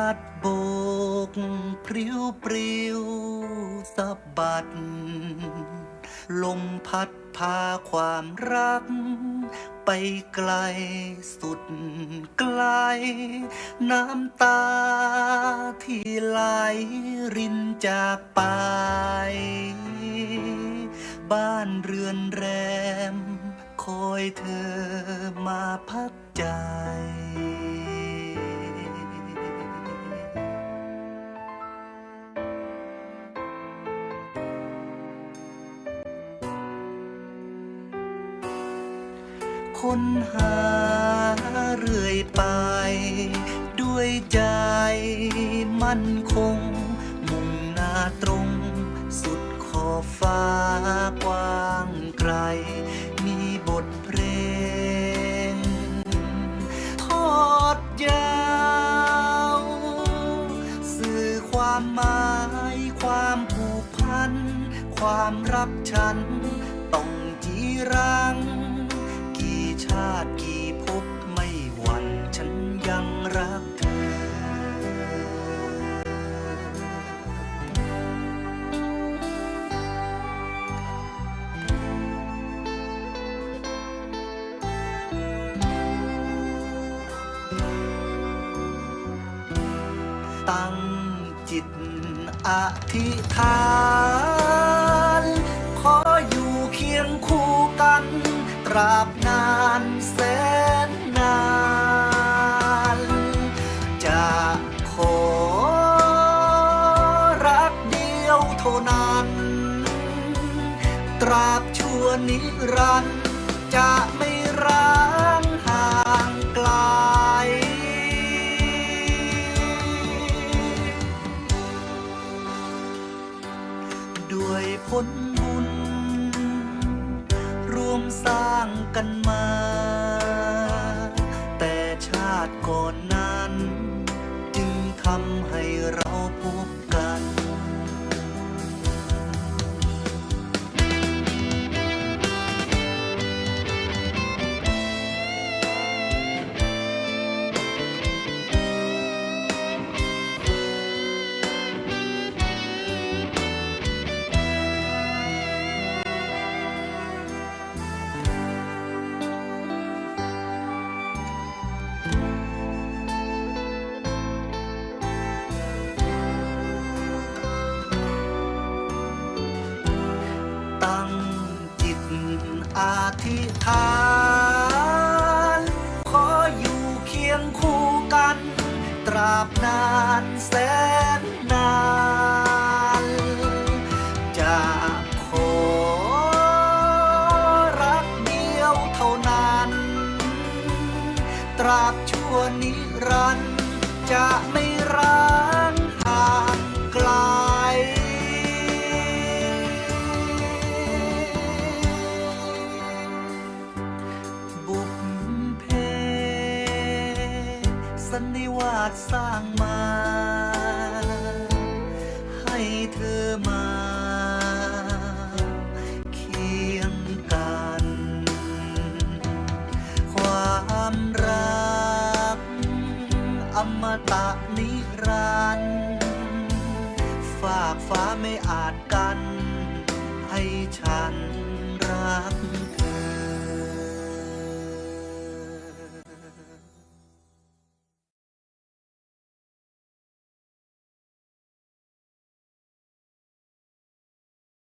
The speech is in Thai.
พัดโบก พริ้วปริวสะบัด ลมพัดพาความรัก ไปไกลสุดไกล น้ำตาที่ไหลรินจากไป บ้านเรือนแรม คอยเธอมาพักใจ ค้นหาเรื่อยไป ด้วยใจมั่นคง มุ่งหน้าตรง สุดขอบฟ้ากว้างไกล มีบทเพลง ทอดยาว สื่อความหมายความผูกพัน ความรักฉัน ต้องจีรัง อธิษฐาน ขออยู่เคียงคู่กันตราบนานแสนนาน จะขอรักเดียวเท่านั้น ตราบชั่วนิรันดร์จะไม่ร้า ผลบุญ รวมสร้างกันมา แต่ชาติก่อนนั้น จึงทำให้เราพบกัน อธิษฐาน ขออยู่เคียงคู่กัน ตราบนานแสนนาน จะขอรักเดียวเท่านั้น ตราบชั่วนิรันดร์จะไม่ สันนิวาสสร้างมา ให้เธอมาเคียงกัน ความรัก อมตะนิรันดร์ฝากฟ้าไม่อาจกัน ให้ฉัน